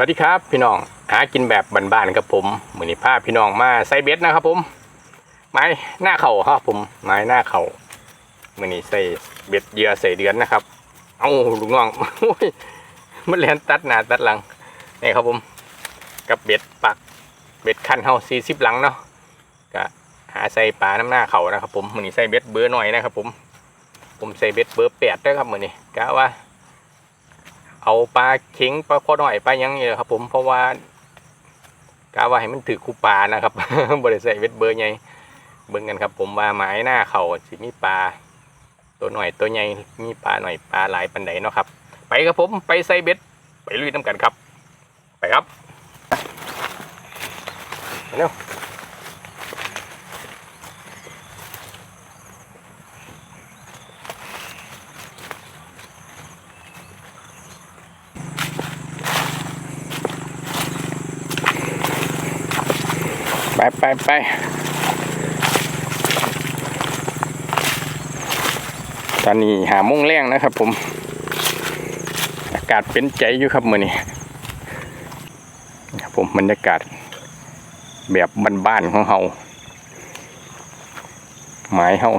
วัสดีครับพี่น้องหากินแบบบ้านๆครับผมมือนี้พาพี่น้องมาใส่เบ็ดนะครับผม ไม้หน้าเข่าครับผม ไม้หน้าเข่ามือนี้ใส่เบ็ดเหยื่อใส่เดือนนะครับ เอาลูกน้องมันแลนตัดหน้าตัดหลังนี่ครับผม กับเบ็ดปักเบ็ดคันเฮาสี่สิบหลังเนาะก็หาใส่ปลาน้ำหน้าเข่านะครับผมมือนี้ใส่เบ็ดเบอร์หน่อยนะครับผม ผมใส่เบ็ดเบอร์แปดด้วยครับมือนี้กะว่า เอาปลาเข็งปลาข้อน้อยปลายังนี่แหละครับ ผมเพราะว่ากะว่าให้มันถือคูปลานะครับบริใส่เบ็ดเบอร์ใหญ่เบิ่งกันครับ ผมว่าหมายหน้าเขาสิมีปลาตัวหน่อยตัวใหญ่มีปลาหน่อยปลาหลายปันใดเนาะครับ ไปครับผมไปใส่เบ็ดไปลุยน้ำกันครับ ไปครับไปเร็ว ไปไปไปตอนนี้หาโมุ่งแรงนะครับผม อากาศเป็นใจอยู่ครับมือนี้ผมบรรยากาศแบบบ้านๆของเฮาหมายเฮา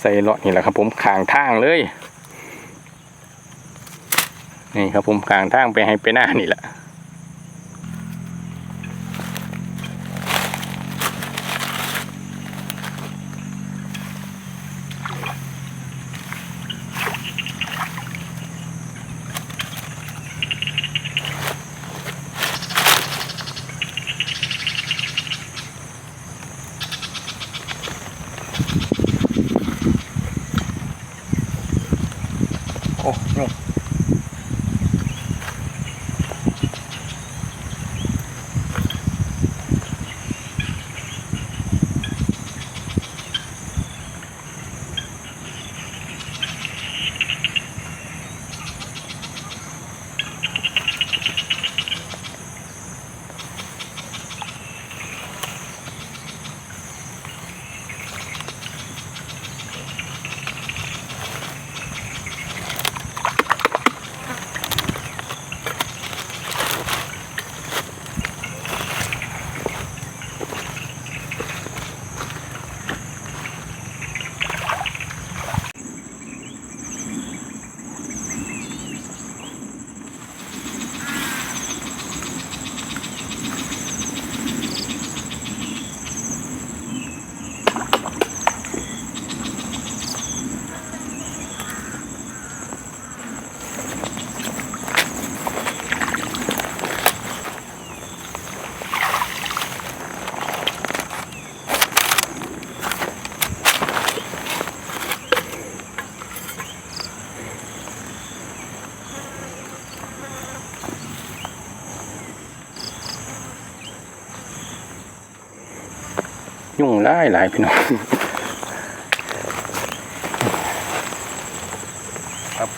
ใส่เลาะนี่แหละครับผมขางทางเลย นี่ครับผมขางทางไปให้ไปหน้านี่แหละายหลายพี่น้องครับ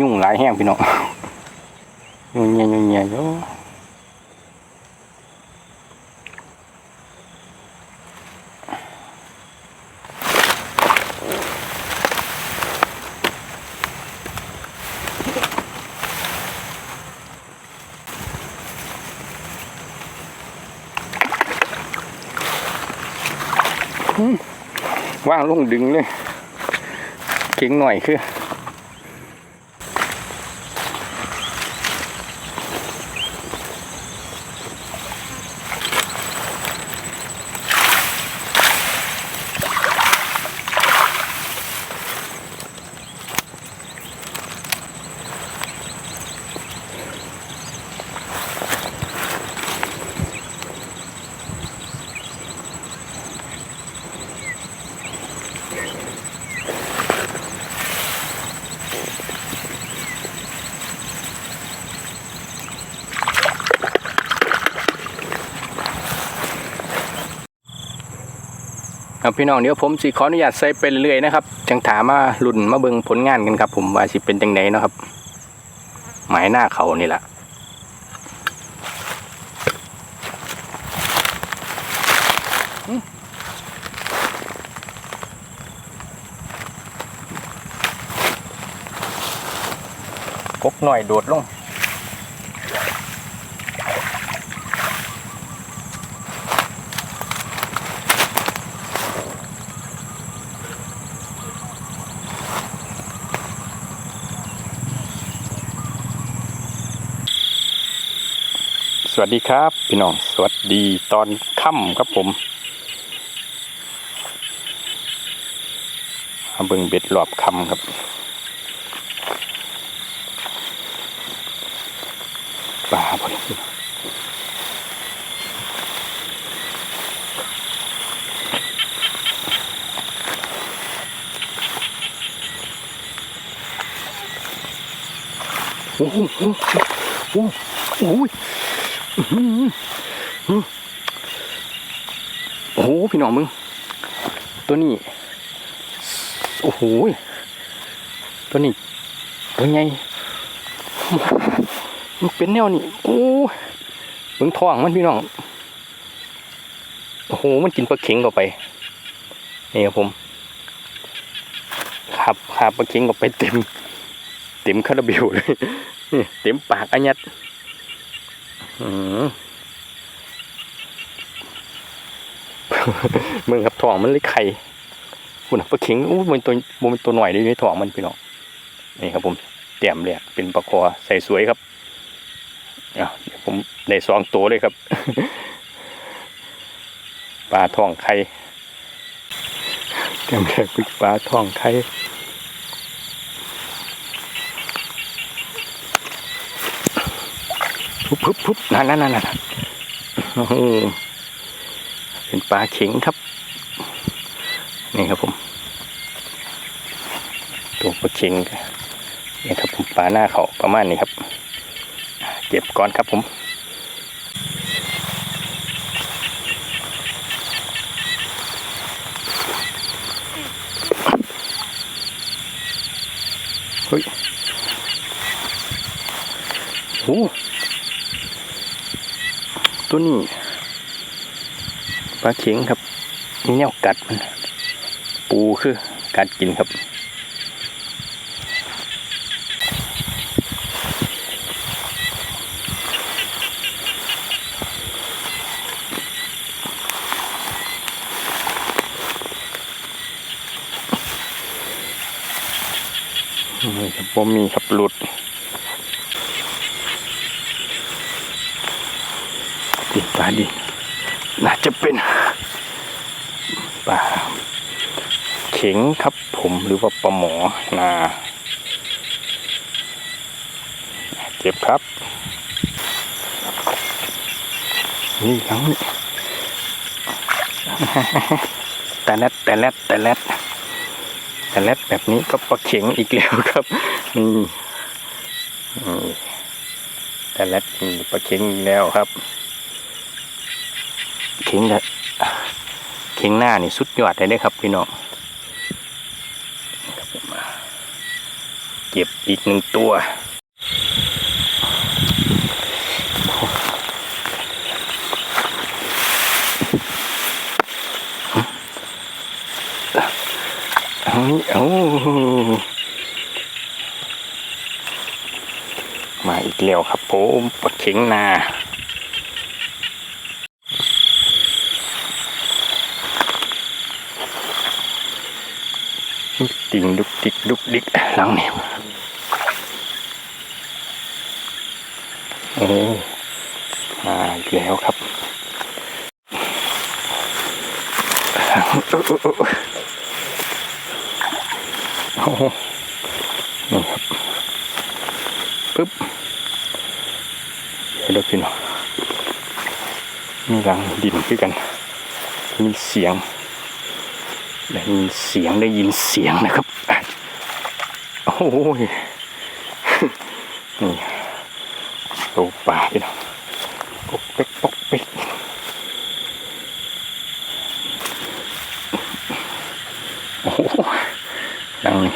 ยุ่ง หลายแห้งพี่น้องยุ่งเงียยุ่งเงียอยู่อืมว่างลงดึงเลยเก่งหน่อยคือ ครับพี่น้องเดี๋ยวผมสิขออนุญาตใส่ไปเรื่อยๆนะครับจังถามาลุ่นมาเบิงผลงานกันครับ ผมว่าสิเป็นจังไหนเนาะครับ หมายหน้าเขานี่แหละ หน่อยโดดลงสวัสดีครับ พี่น้อง สวัสดีตอนค่ำครับผมเบิ่งเบ็ดรอบค่ำครับปลาพอดีโอ้โหโอ้โหโอ้โหโอ้โหพี่น้องมึง ตัวนี้ โอ้โหตัวนี้ตัวไงมันเป็นแนวนี้โอ้เบิ่งท้องมันพี่น้องโอ้โหมันกินปลาเข็งเข้าไปนี่ครับผมขับขับปลาเข็งเข้าไปเต็ม เต็มคาราเบลเลย เต็มปากอันยัดมึงครับถ่องมันเลยไข่คุณปลาเข็งอู้มันตัวมันตัวหน่อยเลยในถ่องมันพี่น้องนี่ครับผมเตรียมเลยเป็นปลาคอใส่สวยครับเดี๋ยวผมได้สองตัวเลยครับปลาท่องไข่เตรียมแรกเป็นปลาท่องไขุ่บพุบพุบนั่นนั่นนั่นนั่นโอ้โหเป็นปลาเข็งครับ นี่ครับผม ตัวปลาเข็งนี่ครับผมปลาหน้าเขาประมาณนี้ครับ เก็บก่อนครับผมเฮ้ยโอ้ ตัวนี้ปลาเข็งครับ มีแนวกัดมัน ปูคือกัดกินครับนี่ครับผมมีครับหลุด ปลาดิน่าจะเป็นปลาเข็งครับผมหรือว่าปลาหมอนาเก็บครับ นี่ครับแต่แรดแต่แรดแต่แรดแต่แรดแบบนี้ก็ปลาเข็งอีกแล้วครับนี่นี่แต่แรดมีปลาเข็งอีกแล้วครับ ข็งเข็งหน้านี่สุดยอดเลยเด้อครับพี่น้องเก็บอีกหนึ่งตัวเอาเอามาอีกแล้วครับผมปลาเข็งนา ติงดุกดิกดุกดิกหลังนี่โอ้มาอีกแล้วครับโอ้โหนี่ครับปึ๊บเดี๋ยวดี๋ยวพี่น้องมีหลังดินคือกัน มีเสียง ได้ยินเสียงได้ยินเสียงนะครับ โอ้ยนี่ดูป่าพี่น้องปกเป๊กปกเป๊กโอ้โหดังนี้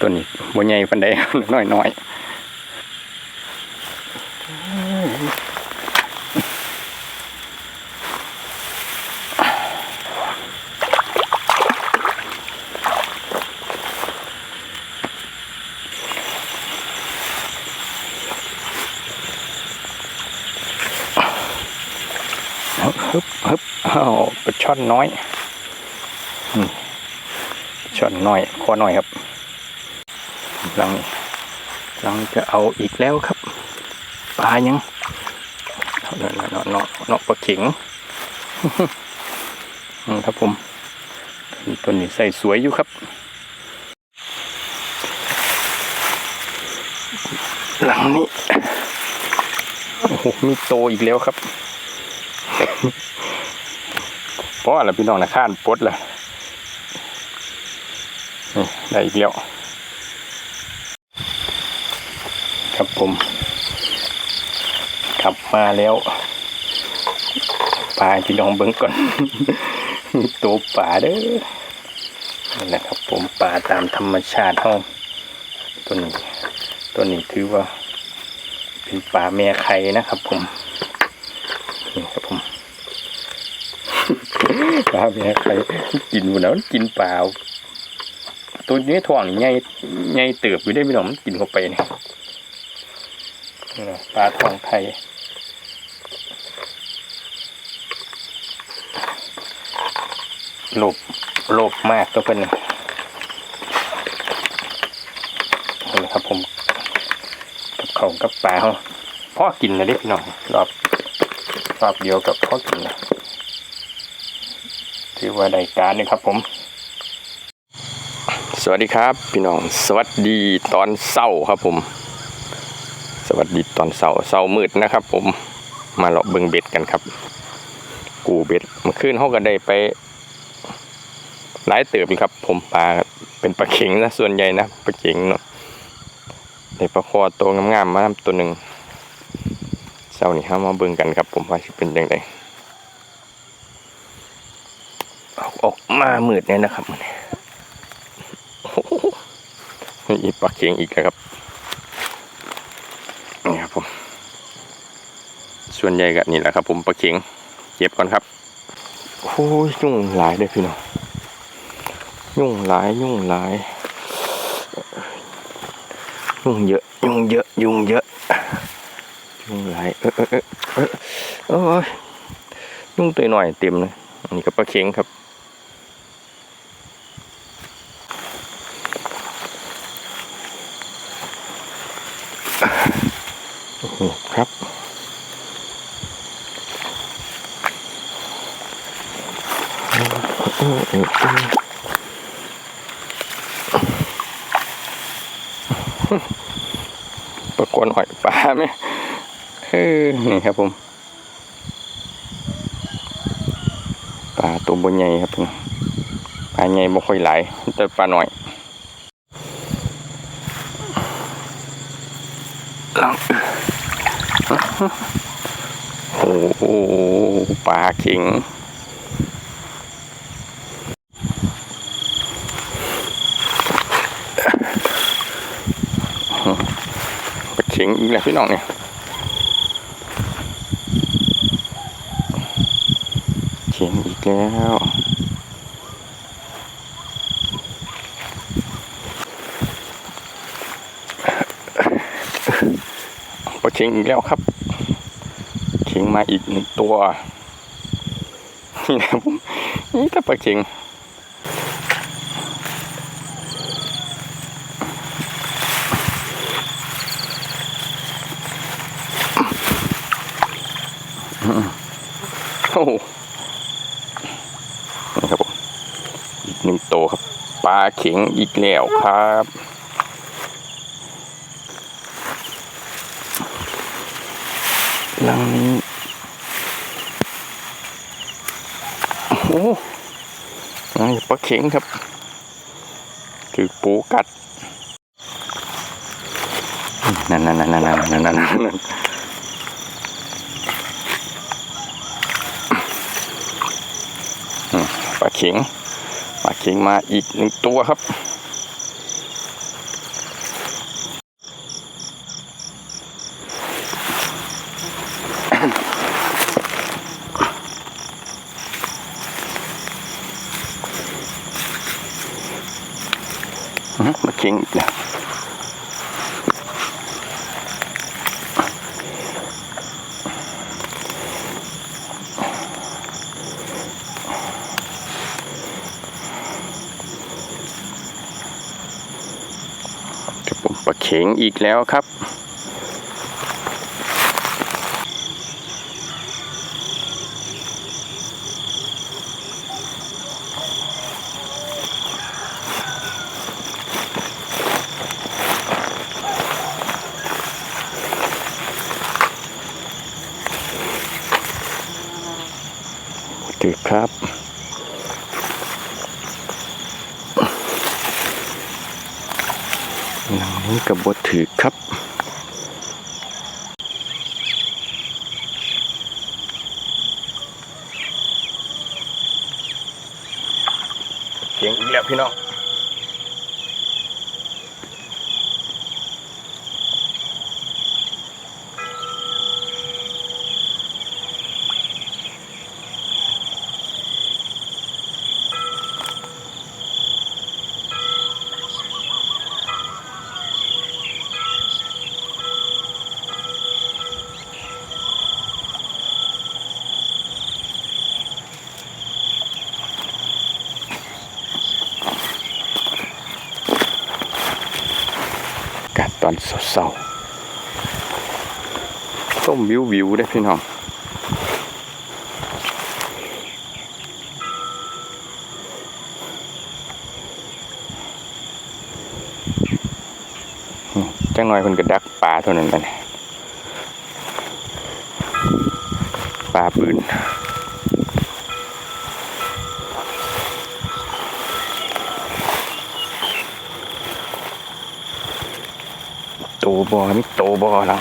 ตัวนี้บนใหญ่ปันแดงน้อยน้อย ช่อนน้อยช่อนน้อยคอน้อยครับหลังหลังจะเอาอีกแล้วครับปลายังเนาะเนาะเนาะเนาะเนาะปลาเข็งครับผมตัวนี้ใส่สวยอยู่ครับ หลังนี้โอ้โหมีโตอีกแล้วครับ พราะอะไรพี่น้องนะข้านปลดละได้อีกแล้ว ครับผมกลับมาแล้วปลาพี่น้องเบิ้งก่อนตัวป่าเด้อนั่นแหละครับ ผมป่าตามธรรมชาติห้องตัวนี้ตัวนี้ถือว่า เป็นป่าแม่ไข่นะครับ ผมนี่ครับผม ปลาแม่ไข่กินหมดแล้วมันกินเปล่าตัวนี้ท้องใหญ่ใหญ่เติบอยู่ได้พี่น้องมันกินเข้าไปเนี่ยปลาทองไทยโลบโลบมากตัวเป็นนี่ครับผมกับเขาวกับปลาเขาพ่อกินนะเด็กพี่น้องรอบรอบเดียวกับพ่อกินนะ ถือว่าได้การนี่ครับผมสวัสดีครับพี่น้องสวัสดีตอนเศร้าครับผม สวัสดีตอนเศร้าเศร้ามืดนะครับ ผมมาเลาะเบิงเบ็ดกันครับ กูเบ็ดเมื่อคืนเขาก็ได้ไปหลายเติบอยู่ครับ ผมปลาเป็นปลาเข็งนะส่วนใหญ่นะปลาเข็งเนาะได้ปลาคอตัวงามๆมาตัวหนึ่งเช้านี้ห้ามาเบิงกันครับ ผมว่าสิเป็นยังไง ออกออกมามืดเนี่ยนะครับมื้อนี้โอ้โหนี่อีกปลาเข็งอีกแล้วครับนี่ครับผม ส่วนใหญ่ก็นี่แหละครับ ผมปลาเข็งเก็บก่อนครับโอ้ยยุ่งหลายเลยพี่น้องยุ่งหลายยุ่งหลายยุงเยอะยุงเยอะยุงเยอะยุงหลายเออเออเออเออเออยุงตัวหน่อยเต็มเลยอันนี้ก็ปลาเค็งครับ โอ้โหครับเออเออเออปรากฏหอยปลาไหมเออนี่ครับผมปลาตัวบนใหญ่ครับผมปลาใหญ่บ่ค่อยหลายแต่ปลาหน่อยลอง โอ้โหปลาเข็งปลาเข็งอีกแล้วพี่น้องเนี่ยเข็งอีกแล้วปลาเข็งอีกแล้วครับ ข็งมาอีกหนึ่งตัวนี่นะผมนี่ก็ปลาเข็งโอ้โหนี่ครับผมอีกหนึ่งโตวครับปลาเข็งอีกแล้วครับลังนี้ โอ้ยปลาเข็งครับ ถือปูกัด นั่นนั่นนั่นนั่นนั่นนั่นนั่นปลาเข็งปลาเข็งมาอีกหนึ่งตัวครับ อื้อหือมา เข่งอีกแล้วครับผมปลาเข็งอีกแล้วครับ ครับ หนังนี้กับบทถือครับ เสียงอีกแล้วพี่น้อง อากาศตอน เศร้าๆส้มวิววิวได้พี่น้องจังหน่อยคนก็ดักปลาเท่านั้นแต่ปลาปืน บอมีโตบอแล้ว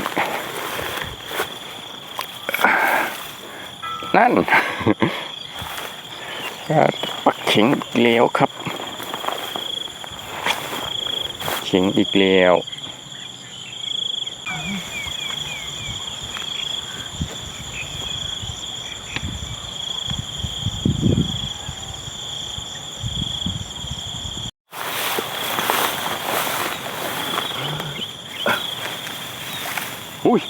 นั่นปักเข็งอีกแล้วครับ เข็งอีกแล้ว อุ้ย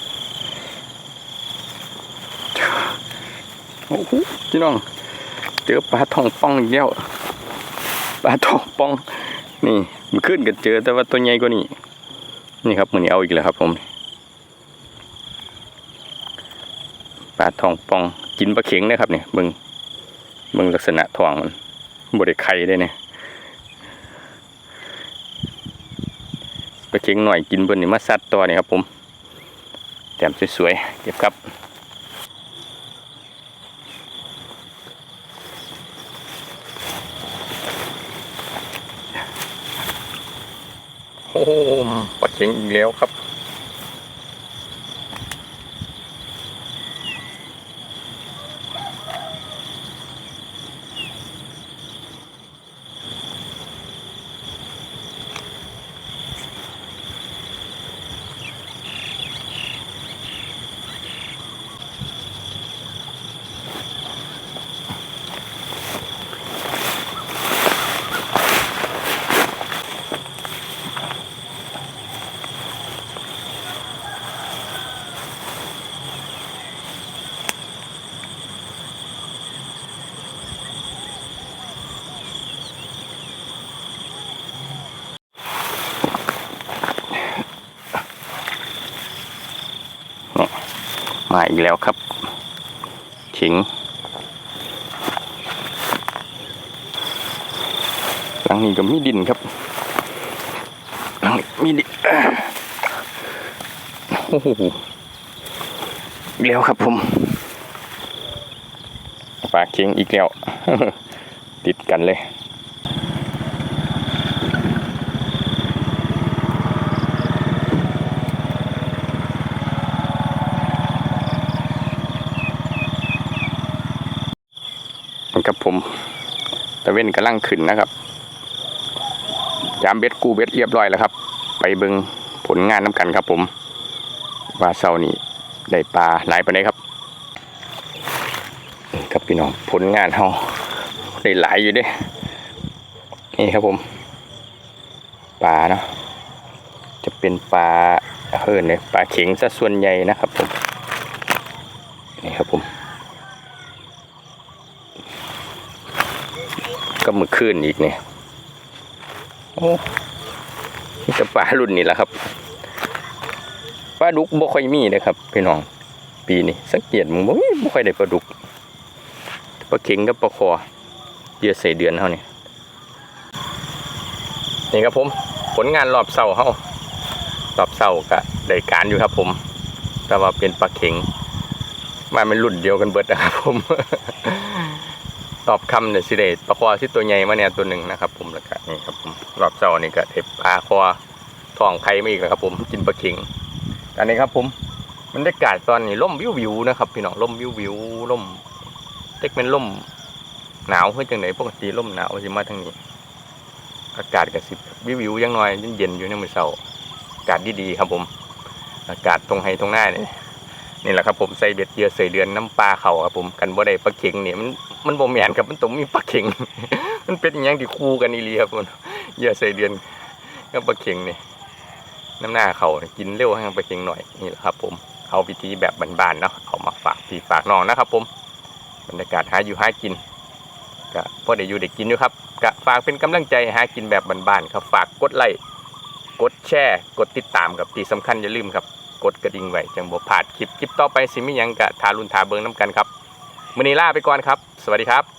โอ้โหพี่น้อง เจอปลาทองป่องอีกแล้วปลาทองป่อง นี่มันขึ้นกันเจอแต่ว่าตัวใหญ่กว่านี้ นี่ครับมันนี้เอาอีกแล้วครับผมปลาทองป่องกินปลาเข็งนะครับเนี่ยเบิ่งเบิ่งลักษณะทองมันบริไข่ได้เนี่ยปลาเข็งหน่อยกินเบิ่นนี่มาซัดตัวนี่ครับผม แต้มสวยๆ เก็บครับ โอ้โหปลาเข็งอีกแล้วครับ มาอีกแล้วครับ ขิง หลังนี้ก็มีดินครับ หลังนี้มีดินโอ้โหอีกแล้วครับผมปลาเข็งอีกแล้ว ติดกันเลย นะครับ ผมตะเว้นกำลังขึ้นนะครับยามเบ็ดกูเบ็ดเรียบร้อยแล้วครับ ไปเบิงผลงานน้ำกันครับผมว่าเสานี้ได้ปลาหลายไปไหนใดครับครับพี่น้องผลงานเฮาได้หลายอยู่ด้วยนี่ครับผมปลาเนาะจะเป็นปลาเฮิร์นเลยปลาเข็งซะส่วนใหญ่นะครับผมนี่ครับผม ก็มือขึ้นอีกเนี่ยโอ้นี่จะปลารุ่นนี้แหละครับปลาดุกบ่ค่อยมีนะครับพี่น้อง ปีนี้สังเกตมึงบ่มีบ่ค่อยได้ปลาดุกปลาเข็งกับปลาคอเหยื่อใส่เดือนเท่านี้นี่ครับผม ผลงานรอบเสาเฮารอบเสาก็ได้การอยู่ครับ ผม แต่ว่าเป็นปลาเข็งมาเป็นรุ่นเดียวกันเบิดนะครับผม ตอบคำเนี่ยสิเดปลาคอที่ตัวใหญ่มาเนี่ยตัวหนึ่งนะครับ ผมแล้วก็นี่ครับผมรอบเสานี่ก็เทปปลาคอทองไข่มาอีกแล้วครับ ผมกินปลาเข็งอันนี้ครับผมบรรยากาศตอนนี้ร่มวิววิวนะครับพี่น้องร่มวิววิวๆร่มเต็กเป็นร่มหนาวเฮ้ยจังไหนปกติร่มหนาวสิมาทางนี้ อากาศก็สิบวิววิวยังน้อยเย็นๆอยู่ในมือเสาอากาศดีๆครับผม อากาศตรงไฮตรงหน้าเนี่ย นี่แหละครับผมใส่เบ็ดเยื่อใส่เดือนน้ำปลาเขาครับผมกันบ่ได้ปลาเข็งนี่มันมันบ่แม่นครับมันต้องมีปลาเข็ง มันเป็นอย่างที่คู่กันอีหลีครับผมเยื่อใส่เดือนกับปลาเข็งนี่น้ำหน้าเขาเนี่ยกินเร็วให้ไปเพียงหน่อยนี่แหละครับ ผมเอาวิธีแบบบานๆเนาะเอามาฝากพี่ฝากน้องนะครับ ผมบรรยากาศหาอยู่หากินก็พอได้อยู่ได้กินอยู่ครับก็ฝากเป็นกำลังใจหากินแบบบานๆครับฝากกดไลค์กดแชร์ กดติดตามกับที่สำคัญอย่าลืมครับ กดกระดิ่งไว้จังบ่พลาดคลิปคลิปต่อไปสิมีหยังกะทารุนทาเบิงน้ำกันครับมื้อนี้ลาไปก่อนครับ สวัสดีครับ